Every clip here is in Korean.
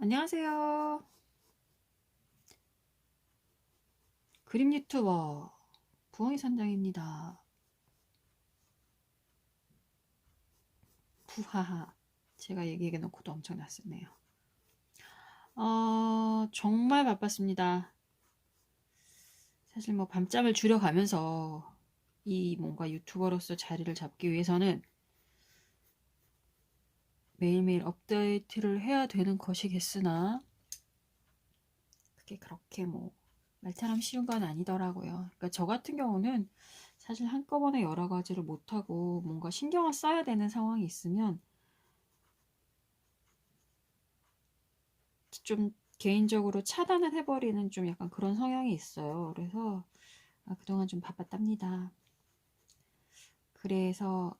안녕하세요. 그림 유튜버 부엉이 선장입니다. 부하하. 제가 얘기해 놓고도 엄청 낯섰네요. 어, 정말 바빴습니다. 사실 뭐 밤잠을 줄여가면서 이 뭔가 유튜버로서 자리를 잡기 위해서는 매일매일 업데이트를 해야 되는 것이겠으나 그게 그렇게 뭐 말처럼 쉬운 건 아니더라고요. 그러니까 저 같은 경우는 사실 한꺼번에 여러 가지를 못하고 뭔가 신경을 써야 되는 상황이 있으면 좀 개인적으로 차단을 해버리는 좀 약간 그런 성향이 있어요. 그래서 아, 그동안 좀 바빴답니다. 그래서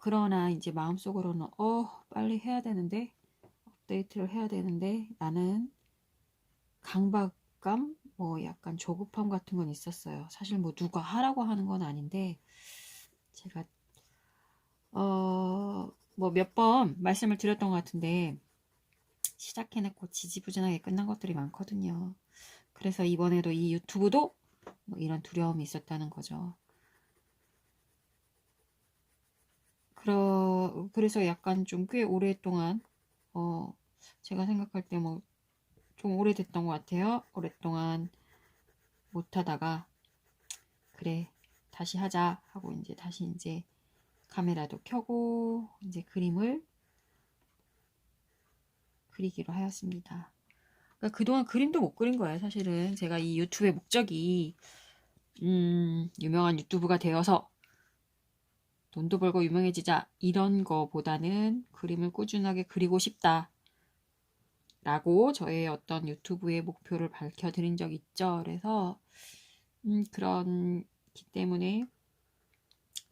그러나 이제 마음속으로는 어 빨리 해야 되는데 업데이트를 해야 되는데 나는 강박감 뭐 약간 조급함 같은 건 있었어요. 사실 뭐 누가 하라고 하는 건 아닌데 제가 어 뭐 몇 번 말씀을 드렸던 것 같은데 시작해놓고 지지부진하게 끝난 것들이 많거든요. 그래서 이번에도 이 유튜브도 뭐 이런 두려움이 있었다는 거죠. 그러, 그래서 약간 좀 꽤 오랫동안, 어, 제가 생각할 때 뭐, 좀 오래됐던 것 같아요. 오랫동안 못하다가, 그래, 다시 하자 하고 이제 다시 이제 카메라도 켜고, 이제 그림을 그리기로 하였습니다. 그러니까 그동안 그림도 못 그린 거예요, 사실은. 제가 이 유튜브의 목적이, 음, 유명한 유튜브가 되어서 돈도 벌고 유명해지자 이런 거보다는 그림을 꾸준하게 그리고 싶다. 라고 저의 어떤 유튜브의 목표를 밝혀드린 적 있죠. 그래서 음, 그런기 때문에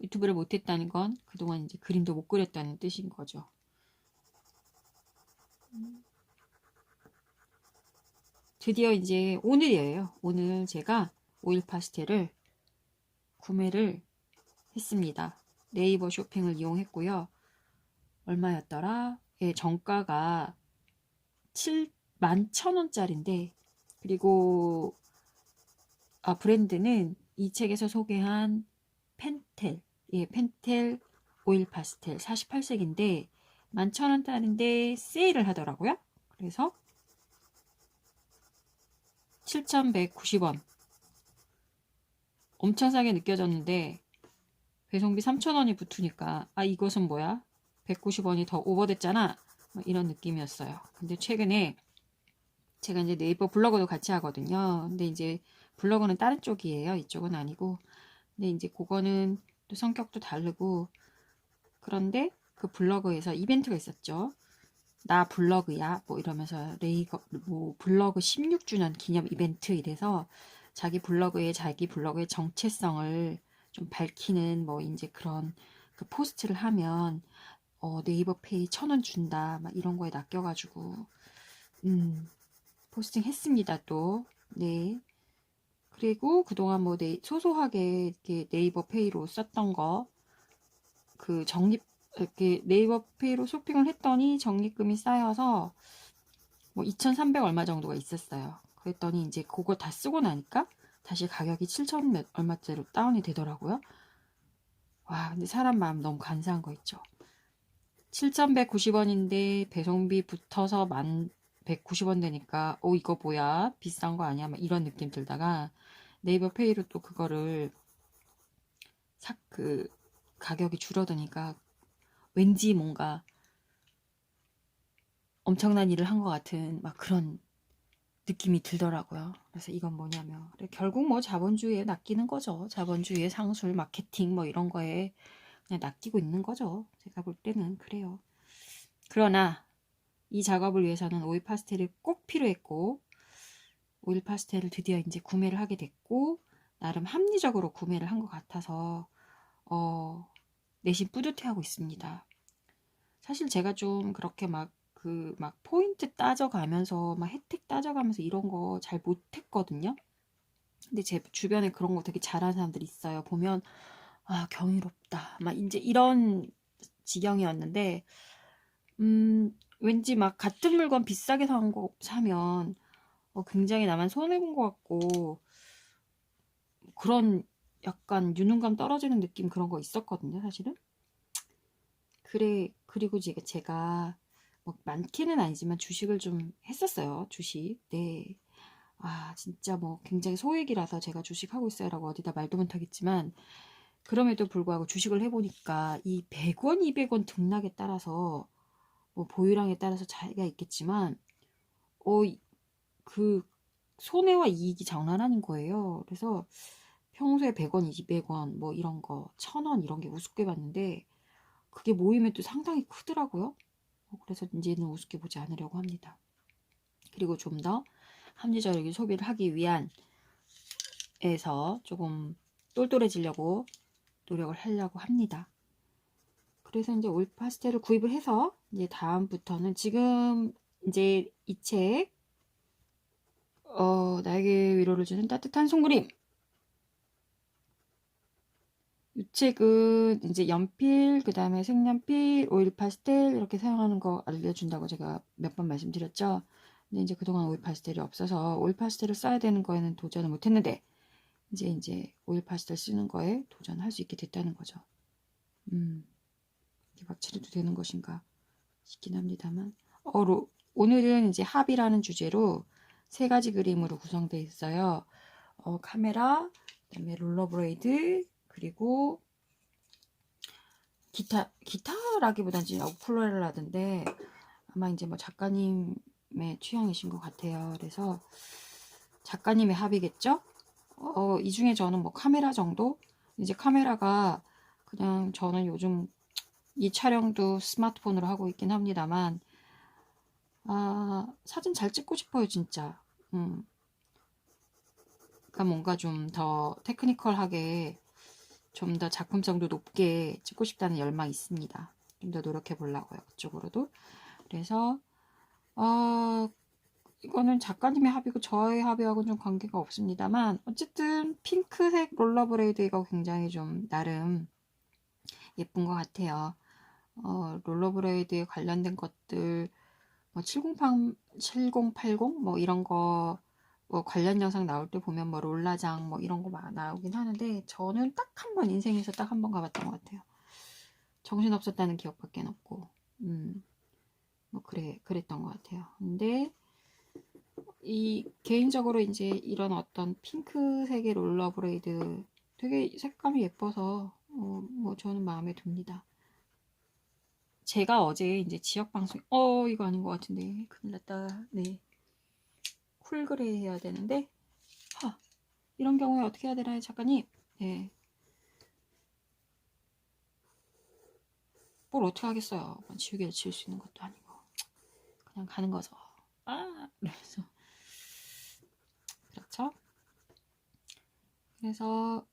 유튜브를 못했다는 건 그동안 이제 그림도 못 그렸다는 뜻인 거죠. 드디어 이제 오늘이에요. 오늘 제가 오일 파스텔을 구매를 했습니다. 네이버 쇼핑을 이용했고요. 얼마였더라? 예, 정가가 7만 천원짜리인데 그리고 아, 브랜드는 이 책에서 소개한 펜텔, 예, 펜텔 오일 파스텔 48색인데 11,000원짜리인데 세일을 하더라고요. 그래서 7,190원. 엄청 싸게 느껴졌는데 배송비 3,000원이 붙으니까 아 이것은 뭐야? 190원이 더 오버됐잖아. 뭐 이런 느낌이었어요. 근데 최근에 제가 이제 네이버 블로그도 같이 하거든요. 근데 이제 블로그는 다른 쪽이에요. 이쪽은 아니고. 근데 이제 그거는 또 성격도 다르고 그런데 그 블로그에서 이벤트가 있었죠. 나 블로그야 뭐 이러면서 레이거 뭐 블로그 16주년 기념 이벤트 이래서 자기 블로그에 자기 블로그의 정체성을 좀 밝히는 뭐 이제 그런 그 포스트를 하면 어, 네이버 페이 천 원 준다 막 이런 거에 낚여가지고 음, 포스팅 했습니다 또 네. 그리고 그동안 뭐 네, 소소하게 이렇게 네이버 페이로 썼던 거 그 적립 이렇게 네이버 페이로 쇼핑을 했더니 적립금이 쌓여서 뭐 2,300 얼마 정도가 있었어요. 그랬더니 이제 그거 다 쓰고 나니까 다시 가격이 7천 몇 얼마째로 다운이 되더라고요. 와, 근데 사람 마음 너무 간사한 거 있죠. 7,190원인데 배송비 붙어서 만 190원 되니까 어 이거 뭐야 비싼 거 아니야 막 이런 느낌 들다가 네이버 페이로 또 그거를 삭 그 가격이 줄어드니까 왠지 뭔가 엄청난 일을 한 것 같은 막 그런 느낌이 들더라고요. 그래서 이건 뭐냐면 결국 뭐 자본주의에 낚이는 거죠. 자본주의의 상술, 마케팅 뭐 이런 거에 그냥 낚이고 있는 거죠. 제가 볼 때는 그래요. 그러나 이 작업을 위해서는 오일 파스텔이 꼭 필요했고 오일 파스텔을 드디어 이제 구매를 하게 됐고 나름 합리적으로 구매를 한 것 같아서 어, 내심 뿌듯해하고 있습니다. 사실 제가 좀 그렇게 막 그 막 포인트 따져가면서 막 혜택 따져가면서 이런 거 잘 못했거든요. 근데 제 주변에 그런 거 되게 잘하는 사람들이 있어요. 보면 아 경이롭다. 막 이제 이런 지경이었는데 음 왠지 막 같은 물건 비싸게 산 거 사면 어, 굉장히 나만 손해 본 것 같고 그런 약간 유능감 떨어지는 느낌 그런 거 있었거든요, 사실은. 그래, 그리고 제가, 제가 뭐 많기는 아니지만 주식을 좀 했었어요, 주식. 네. 아, 진짜 뭐 굉장히 소액이라서 제가 주식하고 있어요 라고 어디다 말도 못하겠지만 그럼에도 불구하고 주식을 해보니까 이 100원, 200원 등락에 따라서 뭐 보유량에 따라서 차이가 있겠지만 어, 그 손해와 이익이 장난 아닌 거예요. 그래서 평소에 100원, 200원 뭐 이런 거, 1000원 이런 게 우습게 봤는데 그게 모이면 또 상당히 크더라고요. 어, 그래서 이제는 우습게 보지 않으려고 합니다. 그리고 좀 더 합리적인 소비를 하기 위한 에서 조금 똘똘해지려고 노력을 하려고 합니다. 그래서 이제 올 파스텔을 구입을 해서 이제 다음부터는 지금 이제 이 책, 어, 나에게 위로를 주는 따뜻한 송그림. 이 책은 이제 연필, 그 다음에 색연필, 오일 파스텔 이렇게 사용하는 거 알려준다고 제가 몇 번 말씀드렸죠. 근데 이제 그동안 오일 파스텔이 없어서 오일 파스텔을 써야 되는 거에는 도전을 못했는데 이제 이제 오일 파스텔 쓰는 거에 도전할 수 있게 됐다는 거죠. 음, 이게 막칠해도 되는 것인가 싶긴 합니다만. 어, 로, 오늘은 이제 합이라는 주제로 세 가지 그림으로 구성되어 있어요. 어, 카메라, 그다음에 롤러브레이드, 그리고 기타, 기타라기보다는 이제 우쿨렐레라던데 아마 이제 뭐 작가님의 취향이신 것 같아요. 그래서 작가님의 합이겠죠? 어, 이 중에 저는 뭐 카메라 정도? 이제 카메라가 그냥 저는 요즘 이 촬영도 스마트폰으로 하고 있긴 합니다만, 아, 사진 잘 찍고 싶어요, 진짜. 음. 그러니까 뭔가 좀 더 테크니컬하게 좀 더 작품성도 높게 찍고 싶다는 열망이 있습니다. 좀 더 노력해 보려고요, 그쪽으로도. 그래서, 어, 이거는 작가님의 합이고 저의 합의하고는 좀 관계가 없습니다만 어쨌든 핑크색 롤러브레이드 이거 굉장히 좀 나름 예쁜 것 같아요. 어, 롤러브레이드에 관련된 것들 뭐 708, 7080 뭐 이런 거 뭐 관련 영상 나올 때 보면 뭐 롤라장 뭐 이런 거 막 나오긴 하는데 저는 딱 한 번 인생에서 딱 한 번 가봤던 것 같아요. 정신 없었다는 기억밖에 없고, 음, 뭐 그래 그랬던 것 같아요. 근데 이 개인적으로 이제 이런 어떤 핑크색의 롤러브레이드 되게 색감이 예뻐서 어, 뭐 저는 마음에 듭니다. 제가 어제 이제 지역 방송 어 이거 아닌 것 같은데 큰일 났다. 네. 쿨그레이 해야 되는데 하 이런 경우에 어떻게 해야 되나요 작가님? 네. 뭘 어떻게 하겠어요. 뭐 지우개를 지울 수 있는 것도 아니고 그냥 가는 거죠. 아 그래서 그렇죠? 그래서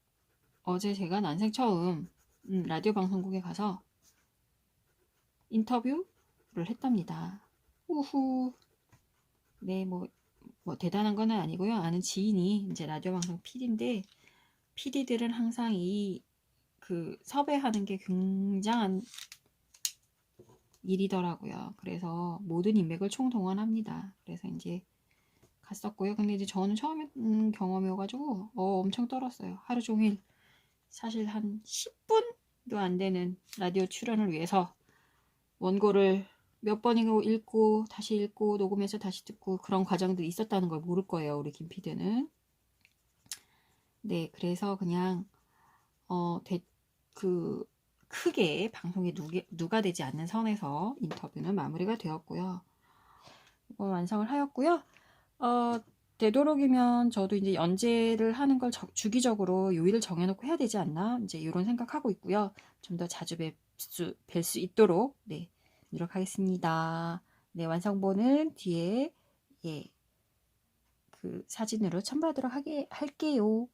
어제 제가 난생 처음 음, 라디오 방송국에 가서 인터뷰를 했답니다. 우후. 네, 뭐, 뭐 대단한 건 아니고요. 아는 지인이 이제 라디오 방송 PD인데 PD들은 항상 이 그 섭외하는 게 굉장한 일이더라고요. 그래서 모든 인맥을 총동원합니다. 그래서 이제 갔었고요. 근데 이제 저는 처음 음, 경험이어가지고 어, 엄청 떨었어요. 하루 종일 사실 한 10분도 안 되는 라디오 출연을 위해서 원고를 몇 번이고 읽고 다시 읽고 녹음해서 다시 듣고 그런 과정도 있었다는 걸 모를 거예요. 우리 김피드는. 네, 그래서 그냥 어, 대, 그 크게 방송에 누게, 누가 되지 않는 선에서 인터뷰는 마무리가 되었고요. 어, 완성을 하였고요. 어, 되도록이면 저도 이제 연재를 하는 걸 저, 주기적으로 요일을 정해놓고 해야 되지 않나 이제 이런 생각하고 있고요. 좀 더 자주 뵐 수 뵐 수 있도록 네 노력하겠습니다. 네 완성본은 뒤에 예 그 사진으로 첨부하도록 하게 할게요.